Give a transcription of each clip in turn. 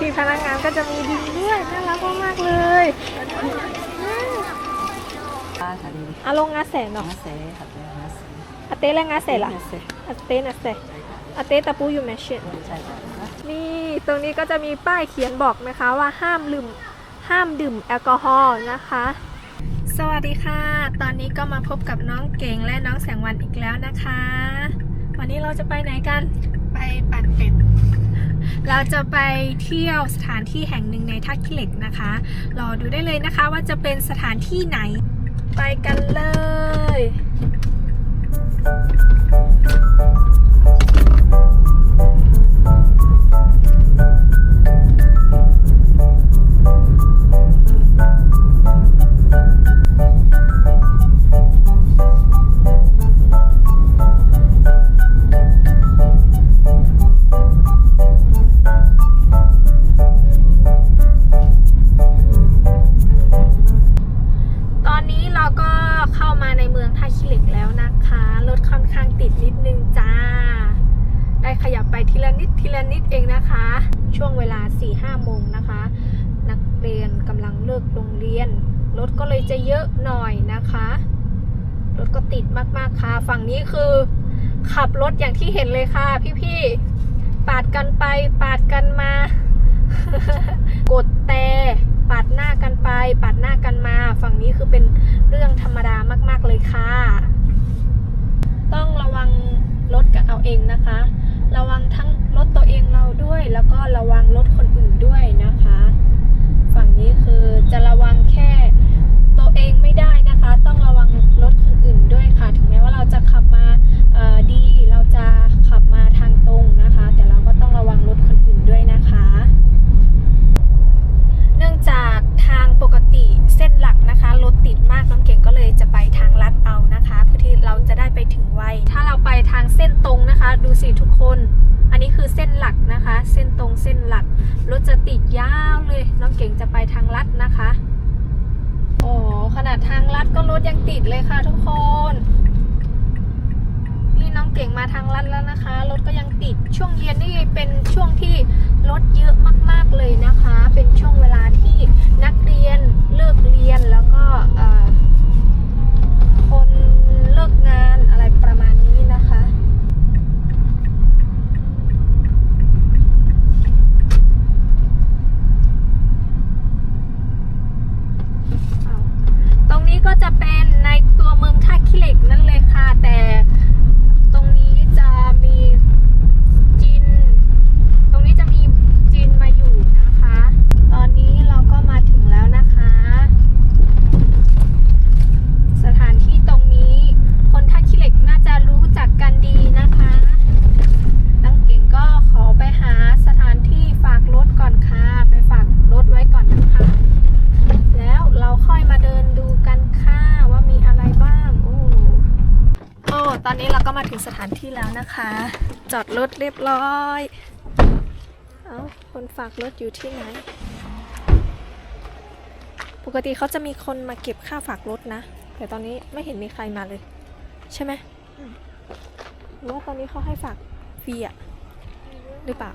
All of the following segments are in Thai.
พี่พนักงานก็จะมีดินด้วยน่ารักมากๆเลย Ah, tadi. อาลงงาแสนเนาะ Nase, hati nase. อาเต้และงาแสนล่ะ Nase. อาเต้นาแสอาเต้ตะปูอยู่แมชเชน Cai. นี่ตรงนี้ก็จะมีป้ายเขียนบอกนะคะว่าห้ามลืมห้ามดื่มแอลกอฮอล์นะคะสวัสดีค่ะ ตอนนี้ก็มาพบกับน้องเก่งและน้องแสงวันอีกแล้วนะคะ วันนี้เราจะไปไหนกัน ไปปั่นเป็ด เราจะไปเที่ยวสถานที่แห่งหนึ่งในท่าขี้เหล็กนะคะ รอดูได้เลยนะคะว่าจะเป็นสถานที่ไหน ไปกันเลยต จะเยอะหน่อยนะคะ รถก็ติดมากๆค่ะ ฝั่งนี้คือขับรถอย่างที่เห็นเลยค่ะ พี่ๆ ปาดกันไปปาดกันมา กดแต่ปาดหน้ากันไป ปาดหน้ากันมา ฝั่งนี้คือเป็นเรื่องธรรมดามาก ๆ เลยค่ะ ต้องระวังรถกับเอาเองนะคะ ระวังทั้งรถตัวเองเราด้วย แล้วก็ระวังรถคนอื่นด้วยนะคะ ฝั่งนี้คือจะระวังแค่ตัวเองไม่ได้นะคะ ต้องระวังรถคนอื่นด้วยค่ะ ถึงแม้ว่าเราจะขับมาเอ่อดี เราจะขับมาทางตรงนะคะ แต่เราก็ต้องระวังรถคนอื่นด้วยนะคะ เนื่องจากทางปกติเส้นหลักนะคะรถติดมากน้องเก่งก็เลยจะไปทางลัดเอานะคะ เพื่อที่เราจะได้ไปถึงไวถ้าเราไปทางเส้นตรงนะคะ ดู สิทุกคน อันนี้คือเส้นหลักนะคะ เส้นตรงเส้นหลัก รถจะติดยาวเลย น้องเก่งจะไปทางลัดนะคะ โอ้ขนาดทางลัดก็รถยังติดเลยค่ะทุกคน นี่น้องเก่งมาทางลัดแล้วนะคะ รถก็ยังติด ช่วงเย็นนี่เป็นช่วงที่รถเยอะมากๆเลยนะคะ เป็นช่วงเวลาที่นักเรียนเลิกเรียนแล้วก็เอ่อคนเลิกงานอะไรประมาณนี้นะคะ เอาตรงนี้ก็จะเป็นในตัวเมืองท่าขี้เหล็กนั่นเลยค่ะ แต่ตรงนี้จะมีจีน ตรงนี้จะมีจีนมาอยู่นะคะ ตอนนี้เราก็มาถึงแล้วนะคะ สถานที่ตรงนี้คนท่าขี้เหล็กน่าจะรู้จักกันดีนะคะนังเก่งก็ขอไปหาสถานที่ฝากรถก่อนค่ะ ไปฝากรถไว้ก่อนนะคะ แล้วเราค่อยมาเดินดูกันค่ะว่ามีอะไรบ้าง โอ้ โอ้ ตอนนี้เราก็มาถึงสถานที่แล้วนะคะ จอดร ถเรียบร้อย เอาคนฝากรถอยู่ที่ไหน ปกติเขาจะมีคนมาเก็บค่าฝากรถนะ แต่ตอนนี้ไม่เห็นมีใครมาเลย ใช่ไหมหรือว่าตอนนี้เขาให้ฝากฟรีอะหรือเปล่า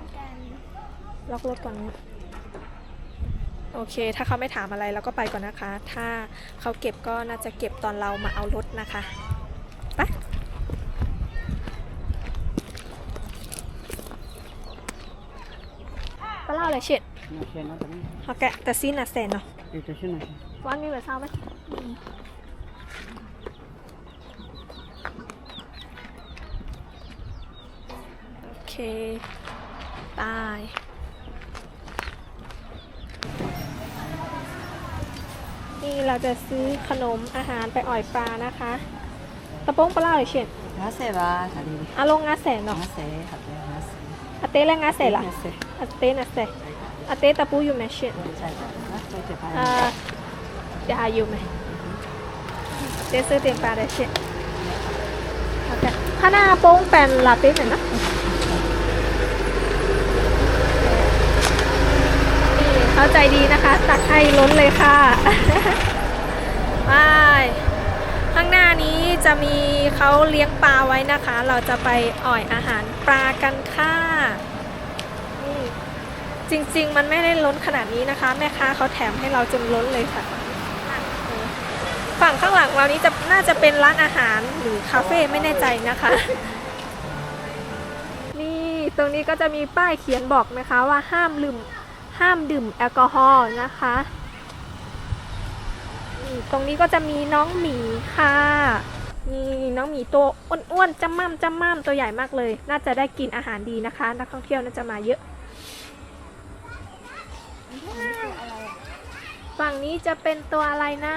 ล็อกรถก่อนนะโอเค ถ้าเขาไม่ถามอะไรเราก็ไปก่อนนะคะ ถ้าเขาเก็บก็น่าจะเก็บตอนเรามาเอารถนะคะไป ไปเล่าเลยเช็ด Nase na tadi. เขาแกะแต่ซีน่ะแสนเนาะ Itu sih nase. วันมีแบบเศร้าไหมโอเคตายนี่เราจะซื้อขนมอาหารไปอ่อยปลานะคะกระโปรงปลาเล่าเลยเช่น Nase ba tadi. อาลงงาแสนเนาะ Nase, hati nase. อาเต้และงาแสนล่ะ Nase. อาเต้นาแสนอาเต้ตะปูอยู่ไหมเช่น Cai. Nase cepat. อ่าเดี๋ยวหาอยู่ไหมเต้ซื้ อเตียงปลาได้เช่นโอเคข้างหน้าโป้งแปนลาเต้หน่อยนะนี่เข้าใจดีนะคะ ตักให้ล้นเลยค่ะไปข้างหน้านี้จะมีเขาเลี้ยงปลาไว้นะคะ เราจะไปอ่อยอาหารปลากันค่ะ จริง ๆ มันไม่ได้ล้นขนาดนี้นะคะ แม่ค้าเขาแถมให้เราจนล้นเลยค่ะ ฝั่งข้างหลังเรานี้จะน่าจะเป็นร้านอาหารหรือคาเฟ่ไม่แน่ใจนะคะ นี่ตรงนี้ก็จะมีป้ายเขียนบอกนะคะว่าห้ามลืมห้ามดื่มแอลกอฮอล์นะคะนี่ตรงนี้ก็จะมีน้องหมีค่ะนี่น้องหมีตัวอ้วนๆจำม่ำจำม่ำตัวใหญ่มากเลย น่าจะได้กินอาหารดีนะคะ นักท่องเที่ยวน่าจะมาเยอะ ฝั่งนี้จะเป็นตัวอะไรนะ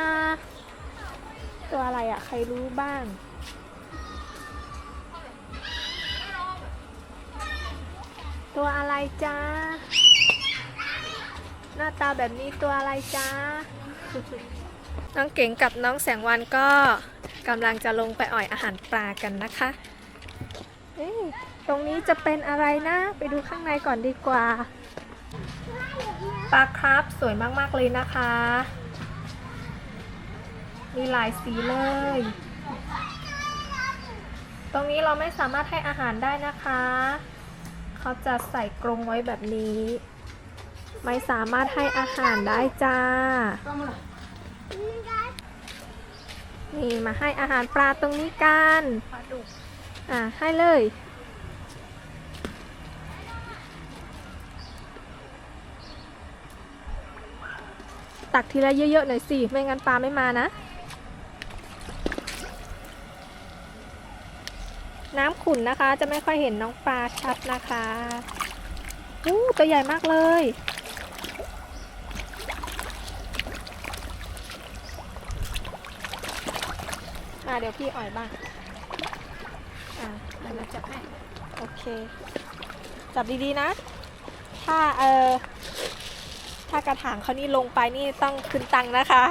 ตัวอะไรอะใครรู้บ้าง ตัวอะไรจ้าหน้าตาแบบนี้ตัวอะไรจ้าน้องเก๋งกับน้องแสงวันก็กำลังจะลงไปอ่อยอาหารปลากันนะคะเอ๊ะตรงนี้จะเป็นอะไรนะ ไปดูข้างในก่อนดีกว่า ปลาคราฟสวยมาก ๆ เลยนะคะ มีหลายสีเลย ตรงนี้เราไม่สามารถให้อาหารได้นะคะ เขาจะใส่กรงไว้แบบนี้ ไม่สามารถให้อาหารได้จ้า นี่มาให้อาหารปลาตรงนี้กันอะให้เลย ตักทีละเยอะๆหน่อยสิ ไม่งั้นปลาไม่มานะ น้ำขุ่นนะคะ จะไม่ค่อยเห็นน้องปลาชัดนะคะอู้ตัวใหญ่มากเลยอ่าเดี๋ยวพี่อ่อยบ้าง อ่าเดี๋ยวเราจับให้ โอเค จับดีๆนะ ถ้าเออ ถ้ากระถางเขานี่ลงไปนี่ต้องคืนตังค์นะคะ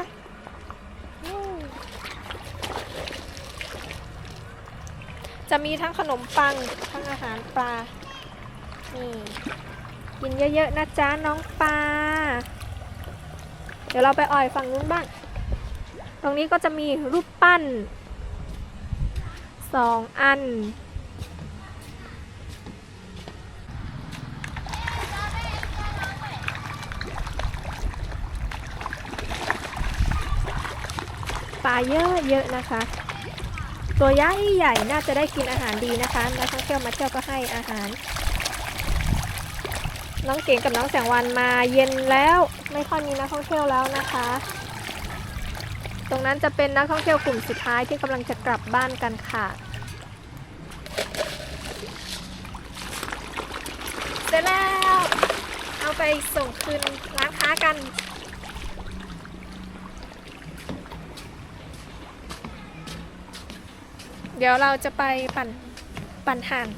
จะมีทั้งขนมปัง ทั้งอาหารปลา นี่ กินเยอะๆนะจ๊ะน้องปลา เดี๋ยวเราไปอ่อยฝั่งนู้นบ้าง ตรงนี้ก็จะมีรูปปั้นสองอัน ปลาเยอะเยอะนะคะ ตัวใหญ่ใหญ่น่าจะได้กินอาหารดีนะคะนักท่องเที่ยวมาเที่ยวก็ให้อาหาร น้องเก่งกับน้องแสงวันมาเย็นแล้วไม่ค่อยมีนักท่องเที่ยวแล้วนะคะ ตรงนั้นจะเป็นนักท่องเที่ยวกลุ่มสุดท้ายที่กำลังจะกลับบ้านกันค่ะเสร็จแล้ว เอาไปส่งคืนร้านค้ากัน เดี๋ยวเราจะไปปั่นปั่นห่าน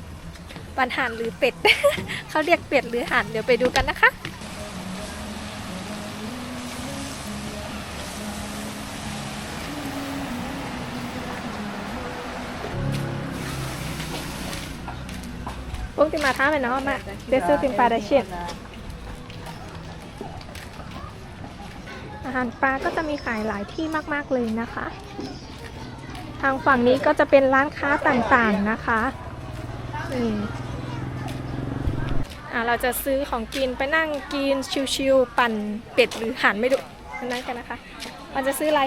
ปั่นห่านหรือเป็ด เขาเรียกเป็ดหรือห่านเดี๋ยวไปดูกันนะคะ Última time no, ma. This is in Padashin. อาหารปลาก็จะมีขายหลายที่มาก ๆ เลยนะคะ ทางฝั่งนี้ก็จะเป็นร้านค้าต่างๆนะคะนี่อะเราจะซื้อของกินไปนั่งกินชิวๆปั่นเป็ดหรือห่านไม่ดูนั่นกันนะคะ มันจะซื้ออะไร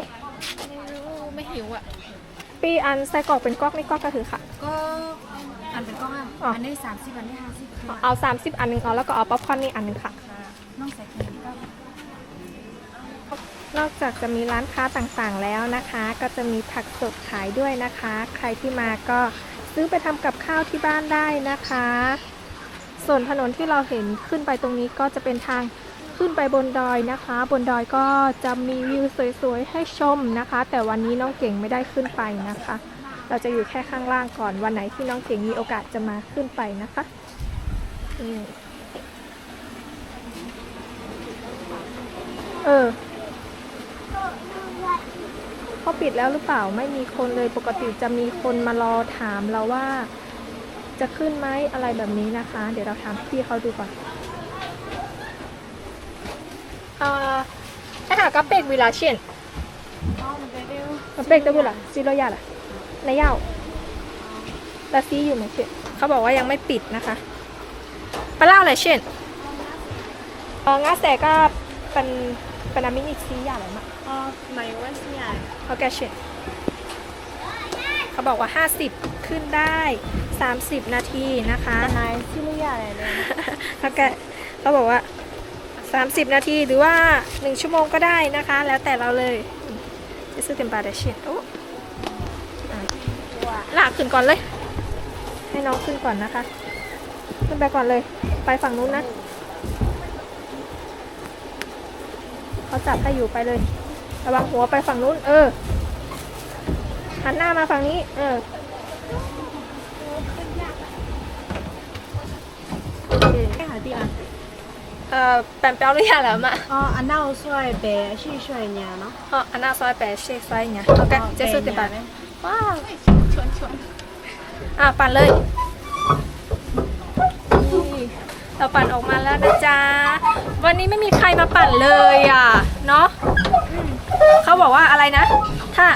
ไม่รู้ไม่หิวอะ ปีอันไส้กรอกเป็นก๊อกนี่ก๊อกก็คือค่ะ ก็อันเป็นก้อนอ๋ออัอันนี้สามสิบอันนี้ห้าสิบค่ะเอา 30 อันหนึงเอาแล้วก็เอาป๊อปคอร์นนี่อันหนึงค่ะ น้องใส่เกลือก็ นอกจากจะมีร้านค้าต่างๆแล้วนะคะ ก็จะมีผักสดขายด้วยนะคะ ใครที่มาก็ซื้อไปทำกับข้าวที่บ้านได้นะคะ ส่วนถนนที่เราเห็นขึ้นไปตรงนี้ก็จะเป็นทางขึ้นไปบนดอยนะคะ บนดอยก็จะมีวิวสวยๆให้ชมนะคะ แต่วันนี้น้องเก่งไม่ได้ขึ้นไปนะคะ เราจะอยู่แค่ข้างล่างก่อนวันไหนที่น้องเก่งมีโอกาสจะมาขึ้นไปนะคะอืมเออ เขา ปิดแล้วหรือเปล่าไม่มีคนเลยปกติจะมีคนมารอถามเราว่า จะขึ้นไหมอะไรแบบนี้นะคะ เดี๋ยวเราถามพี่เขาดูก่อนเอ่อไอ้หากระเป็กวิลาเชียนอ๋อมันไปเร็วกระเป็กตะบุล่ะซีโรยาล่ะนายเย้าตาซีอยู่ไหมเชียนเขาบอกว่ายังไม่ปิดนะคะปลาเล่าอะไรเชียนเอองาแสก็เป็น เป็นอามินิซีอย่างไรมา 哦，没关系啊。 เขาแกเชนเขาบอกว่า 50 ขึ้นได้ 30 นาทีนะคะ 来，记录下来的。 เขาแกเขาบอกว่า 30 นาทีหรือว่า 1 ชั่วโมงก็ได้นะคะ แล้วแต่เราเลยจะซื้อเต็มปาเดชินโอ้อ่ะลากขึ้นก่อนเลย ให้น้องขึ้นก่อนนะคะ ขึ้นไปก่อนเลย ไปฝั่งนู้นนะ เขาจับให้อยู่ไปเลย ระวังหัวไปฝั่งนู้น เออ หันหน้ามาฝั่งนี้ เออโอเค 在海地啊？ เอ่อแปมเปียวหรือยังแล้วมา 哦，啊，那我帅白是帅年呢。 เอออันน่าซอยแปดเชคซอยเนี่ยโอเคเจะสู้เต็มปากว้าวชวนชวนอ่ะปั่นเลยนี่เราปั่นออกมาแล้วนะจ๊ะ วันนี้ไม่มีใครมาปั่นเลยอะ เนาะเขาบอกว่าอะไรนะ ถ้า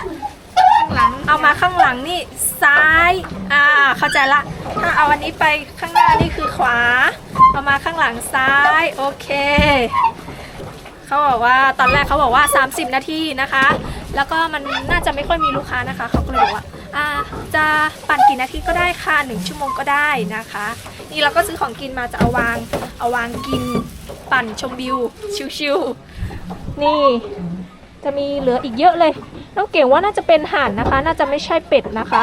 ข้างหลังเอามาข้างหลังนี่ซ้าย อ่า เข้าใจละ ถ้าเอาอันนี้ไปข้างหน้านี่คือขวา เอามาข้างหลังซ้าย โอเค เขาบอกว่าตอนแรกเขาบอกว่า 30 นาทีนะคะ แล้วก็มันน่าจะไม่ค่อยมีลูกค้านะคะ เขาก็เลยบอกว่า อ่า จะปั่นกี่นาทีก็ได้ค่ะหนึ่งชั่วโมงก็ได้นะคะ นี่เราก็ซื้อของกินมาจะเอาวาง เอาวางกินปั่นชมวิว ชิวๆนี่ จะมีเหลืออีกเยอะเลยน้องเก่งว่าน่าจะเป็นห่านนะคะ น่าจะไม่ใช่เป็ดนะคะ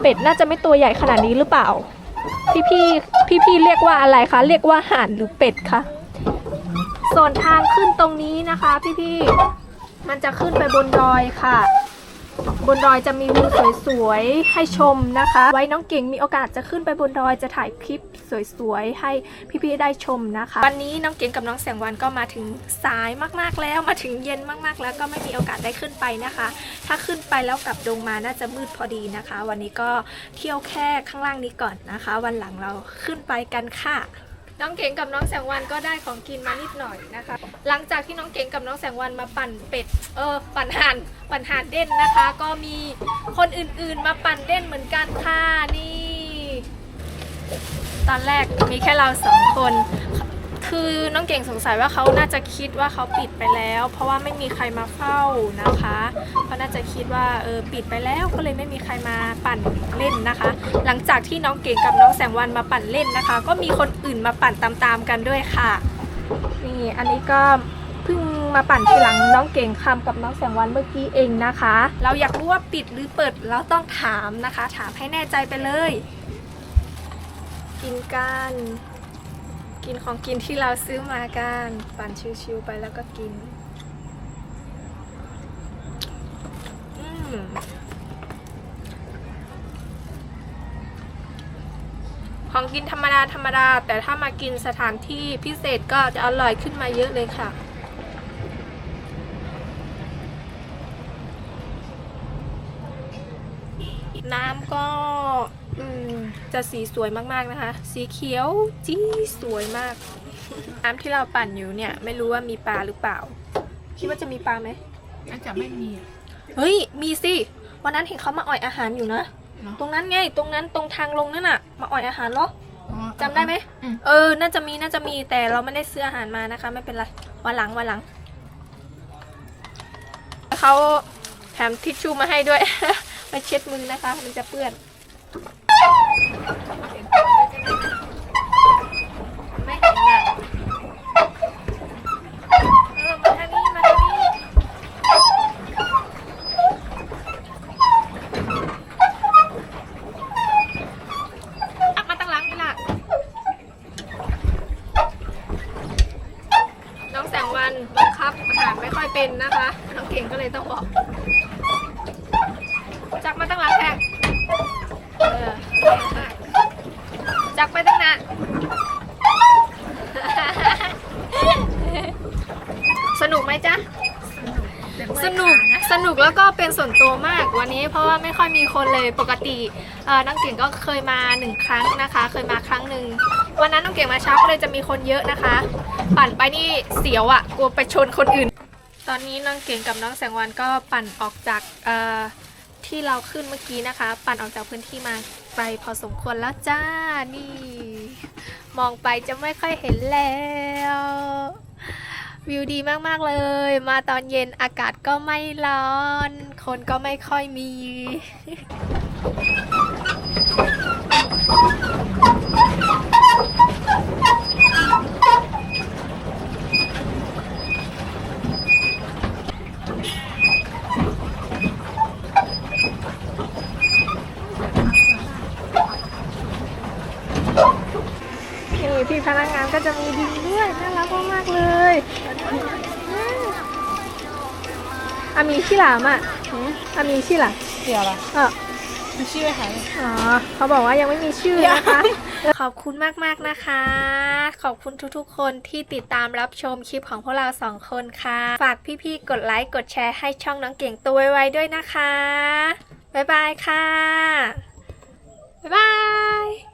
เป็ดน่าจะไม่ตัวใหญ่ขนาดนี้หรือเปล่า พี่พี่พี่พี่เรียกว่าอะไรคะ เรียกว่าห่านหรือเป็ดคะส่วนทางขึ้นตรงนี้นะคะ พี่พี่มันจะขึ้นไปบนดอยค่ะ บนดอยจะมีวิวสวยๆให้ชมนะคะ ไว้น้องเก่งมีโอกาสจะขึ้นไปบนดอยจะถ่ายคลิปสวยๆให้พี่ๆได้ชมนะคะ วันนี้น้องเก่งกับน้องแสงวันก็มาถึงสายมากๆแล้วมาถึงเย็นมากๆ แล้วก็ไม่มีโอกาสได้ขึ้นไปนะคะ ถ้าขึ้นไปแล้วกลับดงมาน่าจะมืดพอดีนะคะ วันนี้ก็เที่ยวแค่ข้างล่างนี้ก่อนนะคะ วันหลังเราขึ้นไปกันค่ะน้องเก๋งกับน้องแสงวันก็ได้ของกินมานิดหน่อยนะคะ หลังจากที่น้องเก๋งกับน้องแสงวันมาปั่นเป็ด เออ ปั่นห่านปั่นห่านเด่นนะคะ ก็มีคนอื่นๆมาปั่นเด่นเหมือนกันค่ะนี่ ตอนแรกมีแค่เราสองคน คือน้องเก่งสงสัยว่าเขาน่าจะคิดว่าเขาปิดไปแล้ว เพราะว่าไม่มีใครมาเฝ้านะคะเขาน่าจะคิดว่าเออปิดไปแล้วก็เลยไม่มีใครมาปั่นเล่นนะคะ หลังจากที่น้องเก่งกับน้องแสงวันมาปั่นเล่นนะคะ ก็มีคนอื่นมาปั่นตามๆกันด้วยค่ะ นี่อันนี้ก็เพิ่งมาปั่นทีหลังน้องเก่งคำกับน้องแสงวันเมื่อกี้เองนะคะ เราอยากรู้ว่าปิดหรือเปิดเราต้องถามนะคะ ถามให้แน่ใจไปเลย กินกันกินของกินที่เราซื้อมากันปั่นชิวๆไปแล้วก็กิน อืม ของกินธรรมดาธรรมดา แต่ถ้ามากินสถานที่พิเศษก็จะอร่อยขึ้นมาเยอะเลยค่ะ น้ำก็อืมจะสีสวยมากๆนะคะ สีเขียวจี้สวยมาก น้ำที่เราปั่นอยู่เนี่ย ไม่รู้ว่ามีปลาหรือเปล่า คิดว่าจะมีปลาไหมน่าจะไม่มี เฮ้ย มีสิ วันนั้นเห็นเขามาอ่อยอาหารอยู่นะเนอะ ตรงนั้นไง ตรงนั้นตรงทางลงนั่นน่ะ มาอ่อยอาหารเหรออ๋อจำได้ไหมอืมเออ น่าจะมีน่าจะมีแต่เราไม่ได้ซื้ออาหารมานะคะ ไม่เป็นไรวันหลังวันหลังเขาแถมทิชชู่มาให้ด้วย มาเช็ดมือนะคะ มันจะเปื้อน ไม่เห็นอะเออมาทางนี้ มาทางนี้ อักมาตั้งหลังนี่ล่ะ น้องแสงวันบังคับอาหารไม่ค่อยเป็นนะคะ น้องเก่งก็เลยต้องบอก จักมาตั้งหลังแทงเออจักไปตั้ งนานสนุกไหมจ๊ะ สนุกสนุกแล้วก็เป็นส่วนตัวมากวันนี้เพราะว่าไม่ค่อยมีคนเลยปกติเอ่อน้องเก่งก็เคยมาหนึ่งครั้งนะคะ เคยมาครั้งหนึ่งวันนั้นน้องเก่งมาเช้าก็เลยจะมีคนเยอะนะคะ ปั่นไปนี่เสียวอะ่ะกลัวไปชนคนอื่น ตอนนี้น้องเก่งกับน้องแสงวันก็ปั่นออกจากเอ่อที่เราขึ้นเมื่อกี้นะคะ ปั่นออกจากพื้นที่มาไปพอสมควรแล้วจ้านี่ มองไปจะไม่ค่อยเห็นแล้ว วิวดีมากๆเลย มาตอนเย็นอากาศก็ไม่ร้อน คนก็ไม่ค่อยมี พี่พนักงานก็จะมีดินด้วยน่ารักมากๆเลยอามีชื่อหลามอะอามีชื่อหลามเดี๋ยวละเออมีชื่อไหมคะอ๋อเขาบอกว่ายังไม่มีชื่อนะคะ ขอบคุณมากๆนะคะ ขอบคุณทุกๆ คนที่ติดตามรับชมคลิปของพวกเราสองคนค่ะ ฝากพี่ๆ กดไลค์ กดแชร์ให้ช่องน้องเก่งตัวไวๆด้วยนะคะ บ๊ายบายค่ะ บ๊ายบาย